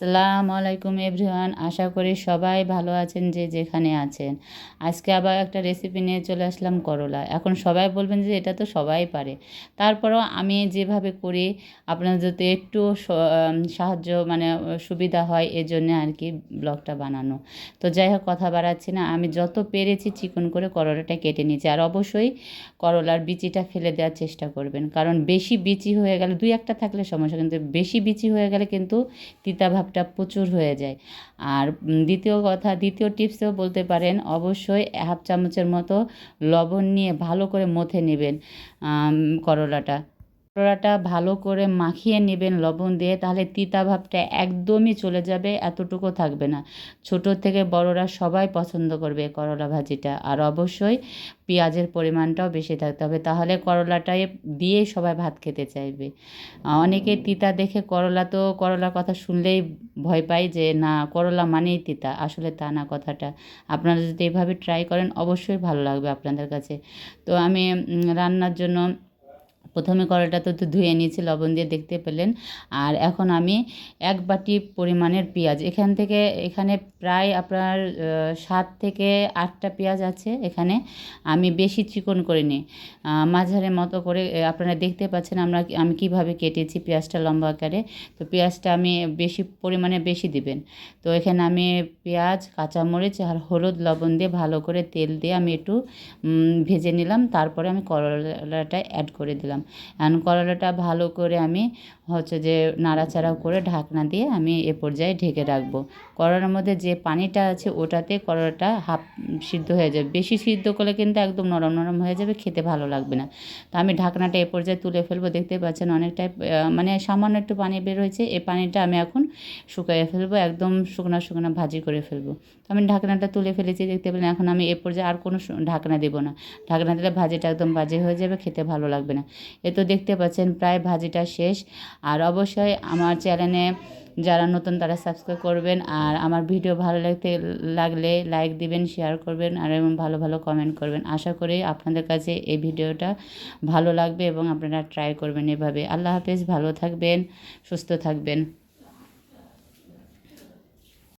আসসালামু আলাইকুম এভরিওয়ান। আশা করি সবাই ভালো আছেন, যে যেখানে আছেন। আজকে আবার একটা রেসিপি নিয়ে চলে আসলাম করলা। এখন সবাই বলবেন যে এটা তো সবাই পারে। তারপরেও আমি যেভাবে করি, আপনাদের যদি একটু সাহায্য মানে সুবিধা হয়, এজন্য আর কি ব্লগটা বানানো। তো যাই হোক, কথা বাড়াচ্ছি না। আমি যত পেরেছি চিকন করে করলাটা কেটে নিয়েছি। আর অবশ্যই করলার বিচিটা ফেলে দেওয়ার চেষ্টা করবেন। কারণ বেশি বিচি হয়ে গেলে, দুই একটা থাকলে সমস্যা, কিন্তু বেশি বিচি হয়ে গেলে কিন্তু তিতা ভাবটা প্রচুর হয়ে যায়। আর দ্বিতীয় কথা, দ্বিতীয় টিপসেও বলতে পারেন, অবশ্যই হাফ চামচের মতো লবণ নিয়ে ভালো করে মথে নেবেন করলাটা। করলাটা ভালো করে মাখিয়ে নেবেন লবণ দিয়ে, তাহলে তিতা ভাবটা একদমই চলে যাবে, এতটুকু থাকবে না। ছোট থেকে বড়রা সবাই পছন্দ করবে করলা ভাজিটা। আর অবশ্যই পেঁয়াজের পরিমাণটাও বেশি থাকতে হবে, তাহলে করলাটাই দিয়ে সবাই ভাত খেতে চাইবে। অনেকে তিতা দেখে করলা তো করলার কথা শুনলেই ভয় পাই যে, না, করলা মানেই তিতা। আসলে তা না কথাটা। আপনারা যদি এভাবে ট্রাই করেন, অবশ্যই ভালো লাগবে আপনাদের কাছে। তো আমি রান্নার জন্য প্রথমে কড়াইটা তো ধুয়ে নিয়েছি, লবণ দিয়ে দেখতে পেলেন। আর এখন আমি এক বাটি পরিমাণের পেঁয়াজ। এখান থেকে, এখানে প্রায় আপনার সাত থেকে আটটা পেঁয়াজ আছে এখানে। আমি বেশি চিকন করে নিই মাঝারের মতো করে আপনারা দেখতে পাচ্ছেন আমরা আমি কীভাবে কেটেছি পেঁয়াজটা লম্বা আকারে। তো পেঁয়াজটা আমি বেশি পরিমাণে বেশি দিবেন। তো এখানে আমি পেঁয়াজ, কাঁচামরিচ আর হলুদ, লবণ দিয়ে ভালো করে তেল দিয়ে আমি একটু ভেজে নিলাম। তারপরে আমি করলাটা অ্যাড করে দিলাম। দিলাম এখন করলাটা ভালো করে আমি হচ্ছে যে নাড়াচাড়া করে ঢাকনা দিয়ে আমি এ পর্যায়ে ঢেকে রাখব। করলার মধ্যে যে পানিটা আছে ওটাতে করলাটা হাফ সিদ্ধ হয়ে যাবে। বেশি সিদ্ধ করলে কিন্তু একদম নরম নরম হয়ে যাবে, খেতে ভালো লাগবে না। তো আমি ঢাকনাটা এ পর্যায়ে তুলে ফেলব। দেখতে পাচ্ছেন অনেকটাই মানে সামান্য একটু পানি বের হয়েছে। এই পানিটা আমি এখন শুকাইয়ে ফেলব, একদম শুকনো শুকনো ভাজি করে ফেলব। তো আমি ঢাকনাটা তুলে ফেলেছি, দেখতে পেলেন এখন আমি এ পর্যায়ে আর কোনো ঢাকনা দেবো না। ঢাকনা দিলে ভাজিটা একদম বাজে হয়ে যাবে, খেতে ভালো লাগবে না। এ তো দেখতে পাচ্ছেন, প্রায় ভাজিটা শেষ। আর অবশ্যই আমার চ্যানেলে যারা নতুন তারা সাবস্ক্রাইব করবেন। আর আমার ভিডিও ভালো লাগতে, লাগলে লাইক দিবেন, শেয়ার করবেন, আর এবং ভালো ভালো কমেন্ট করবেন। আশা করি আপনাদের কাছে এই ভিডিওটা ভালো লাগবে এবং আপনারা ট্রাই করবেন এভাবে। আল্লাহ হাফেজ, ভালো থাকবেন, সুস্থ থাকবেন।